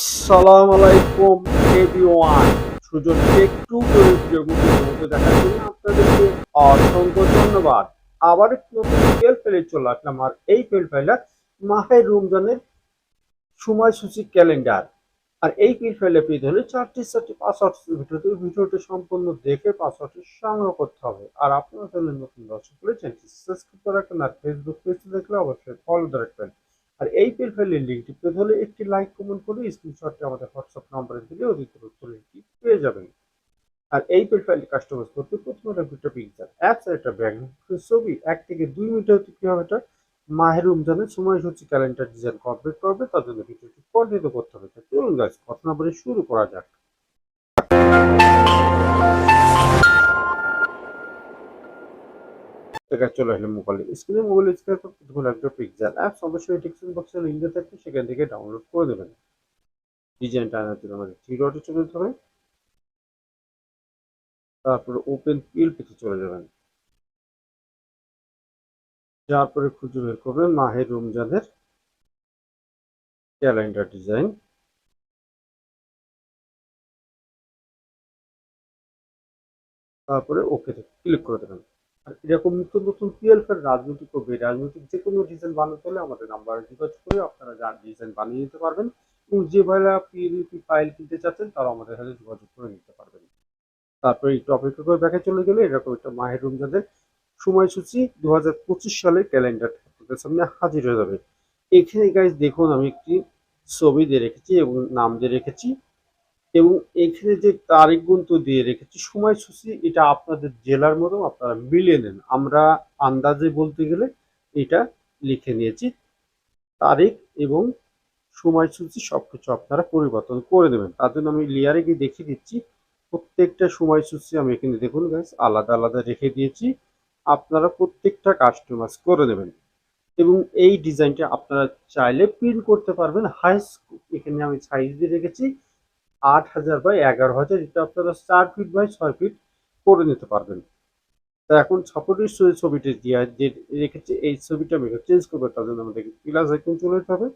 আসসালামু আলাইকুম এভরিওয়ান সুজন করে ভিডিওগুলো মধ্যে দেখার জন্য আপনাদেরকে অসংখ্য ধন্যবাদ। আবার একটু নতুন পেল ফেলে চলে আসলাম, আর এই পেল ফাইলটা মাহের রমজানের সময়সূচি ক্যালেন্ডার আর এই পিল ফাইলে পেতে হলে চারটি চারটি পাসওয়ার্ড ভিডিওতে ভিডিওটি সম্পূর্ণ দেখে পাসওয়ার্ডটি সংগ্রহ করতে হবে। আর আপনারা চ্যানেল নতুন দর্শক হলে চ্যানেলটি সাবস্ক্রাইব করে রাখবেন, আর ফেসবুক পেজে দেখলে অবশ্যই ফলো রাখবেন। আর এই পেল ফাইলের লিঙ্কটি পেতে হলে একটি লাইক কমেন্ট করে স্ক্রিনশটটি আমাদের হোয়াটসঅ্যাপ নম্বরে দিলে অধিকতর উত্তর লিঙ্কটি পেয়ে যাবেন। আর এই পেল ফাইলটি কাস্টমাইজ করতে প্রথমে একটা পিকচার অ্যাপস একটা ব্যাকগ্রাউন্ড ছবি, এক থেকে দুই মিনিটের হতে কি হবে এটা মাহের রমজানের সময়সূচি ক্যালেন্ডার ডিজাইন কমপ্লিট করবে, তার জন্য ভিডিওটি কন্টিনিউ করতে হবে। চলুন গাছ কথা না বলে শুরু করা যাক। এটা চলে আসলে মোবাইল স্ক্রিনে মোবাইল স্ক্রিন প্রথমে একটা পিকচার অ্যাপস অবশ্যই ডিসক্রিপশন বক্সে লিঙ্ক দেওয়া থাকবে, সেখান থেকে ডাউনলোড করে দেবেন। ডিজাইনটা আনার জন্য আমাদের থ্রি ডটে চলে যেতে হবে। তারপরে ওপেন পিল পেতে চলে যাবেন। তারপরে খুঁজে বের করবেন মাহের রমজানের ক্যালেন্ডার ডিজাইন তারপরে ওকে ক্লিক করে দেবেন। আর এরকম নতুন নতুন পিএলএফ এর রাজনৈতিক ও রাজনৈতিক যে কোনো ডিজাইন বানাতে হলে আমাদের নাম্বারে যোগাযোগ করে আপনারা যা ডিজাইন বানিয়ে নিতে পারবেন এবং যে ভাইরা পিএলপি ফাইল কিনতে চাচ্ছেন তারা আমাদের সাথে যোগাযোগ করে নিতে পারবেন। তারপরে একটু অপেক্ষা করে ব্যাকে চলে গেলে এরকম একটা মাহের রমজানের সময়সূচি দু হাজার পঁচিশ সালের ক্যালেন্ডার আপনাদের সামনে হাজির হয়ে যাবে। এখানে গাইজ দেখুন আমি একটি ছবি দিয়ে রেখেছি এবং নাম দিয়ে রেখেছি। এবং এখানে যে তারিখ গুনতো দিয়ে রেখেছি সময়সূচি এটা আপনাদের জেলার মতো আপনারা মিলিয়ে নেন। আমরা আন্দাজে বলতে গেলে এটা লিখে নিয়েছি। তারিখ এবং সময়সূচি সব কিছু আপনারা পরিবর্তন করে দেবেন তার জন্য আমি লেয়ারে গিয়ে দেখিয়ে দিচ্ছি। প্রত্যেকটা সময়সূচি আমি এখানে দেখুন গাইজ আলাদা আলাদা রেখে দিয়েছি। আপনারা প্রত্যেকটা কাস্টমাইজ করে দেবেন এবং এই ডিজাইনটা আপনারা চাইলে প্রিন্ট করতে পারবেন। হাইস এখানে আমি সাইজ দিয়ে রেখেছি। আট হাজার বাই এগারো হাজার, এটা আপনারা চার ফিট বাই ছয় ফিট করে নিতে পারবেন। তা এখন সাপোর্টের ছবিটি দিয়ে যে রেখেছি, এই ছবিটা আমি চেঞ্জ করব, তার জন্য আমাদেরকে প্লাস আইকন চলে যেতে হবে।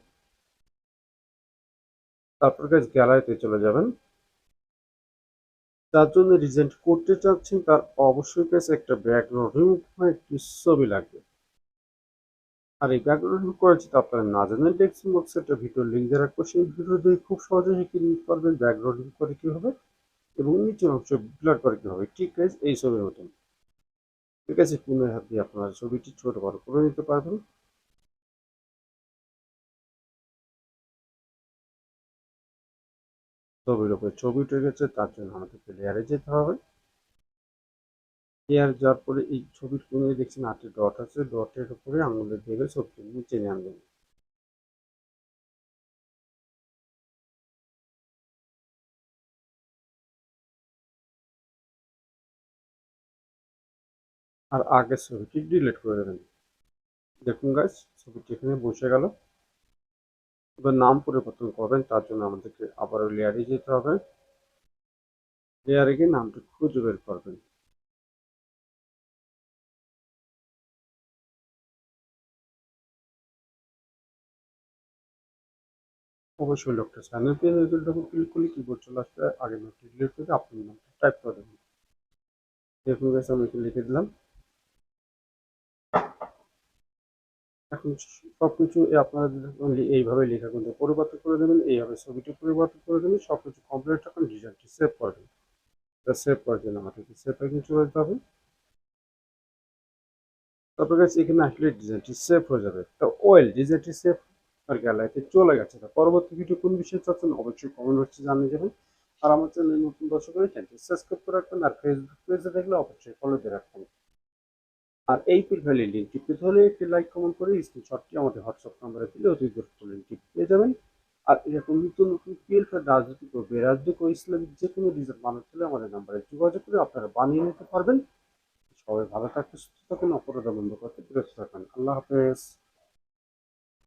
তারপর কাজ গ্যালারিতে চলে যাবেন। তার জন্য ডিজাইন করতে চাচ্ছেন, তার অবশ্যই কাছে একটা ব্যাকগ্রাউন্ড রিমুভ হয় একটি ছবি লাগবে। আর এই ব্যাকগ্রাউন্ড করেছি, তো আপনারা না জানেন ডেস্ক্রিপশন বক্সে একটা ভিডিও লিঙ্ক দিয়ে রাখব সেই ভিডিও দিয়ে খুব সহজে শিখে নিতে পারবেন ব্যাকগ্রাউন্ড করে কীভাবে এবং নিচের অংশ ব্লার করে কীভাবে। ঠিক আছে, এই ছবির মতন। ঠিক আছে পুনঃ হাত দিয়ে আপনারা ছবিটি ছোট বড় করে নিতে পারবেন। ছবির উপরে ছবি উঠে গেছে, তার জন্য আমাদেরকে লেয়ারে যেতে হবে। লেয়ার যাওয়ার পরে এই ছবির কোণে দেখছেন আটটি ডট আছে। ডটের উপরে আঙুলের দিয়ে ছবিটি নিচে নিয়ে আনবেন আর আগের ছবিটি ডিলিট করে দেবেন। দেখুন গাছ ছবিটি এখানে বসে গেল। এবার নাম পরিবর্তন করবেন, তার জন্য আমাদেরকে আবারও লেয়ারে যেতে হবে। লেয়ারে গিয়ে নামটি খুঁজে বের করবেন। অবশ্যই লোকটা চ্যানেল পেয়ে ডবল ক্লিক করলে কিবোর্ড চলে আসবে। আগের নামটি ডিলিট করে আপনার নামটা টাইপ করে দেবেন দেখুন গেছে আমি লিখে দিলাম। এখন সবকিছু আপনারা এইভাবে লেখা কিন্তু পরিবর্তন করে দেবেন, এইভাবে ছবিটি পরিবর্তন করে দেবেন, সবকিছু কমপ্লিট এখন ডিজাইনটি সেভ করে করবেন সেভ করার জন্য আমাদেরকে সেভ আইকন চলে যেতে হবে। তারপর এখানে আসলে ডিজাইনটি সেভ হয়ে যাবে। তো ওয়েল ডিজাইনটি সেভ আর গ্যালারিতে চলে গেছে। তো পরবর্তী ভিডিও কোন বিষয়ে চাচ্ছেন অবশ্যই কমেন্ট বক্সে জানিয়ে যাবেন আর আমার চ্যানেল নতুন দর্শক হলে চ্যানেলটি সাবস্ক্রাইব করে রাখবেন আর ফেসবুক পেজে দেখলে অবশ্যই ফলো দিয়ে রাখবেন। আর এই প্রোফাইলের লিঙ্কটি পেতে হলে একটি লাইক কমেন্ট করে স্ক্রিনশটটি আমাদের হোয়াটসঅ্যাপ নাম্বারে দিলে অতি দ্রুত লিঙ্কটি পেয়ে যাবেন। আর এরকম নতুন নতুন পিএল পিএলফ রাজনৈতিক ও বেরাজনৈতিক ও ইসলামিক যে কোনো ডিজাইন বানাতে হলে আমাদের নাম্বারে যোগাযোগ করে আপনারা বানিয়ে নিতে পারবেন। সবাই ভালো থাকতে সুস্থ থাকুন, অপরাধ বন্ধ করতে বিরত থাকুন। আল্লাহ হাফেজ।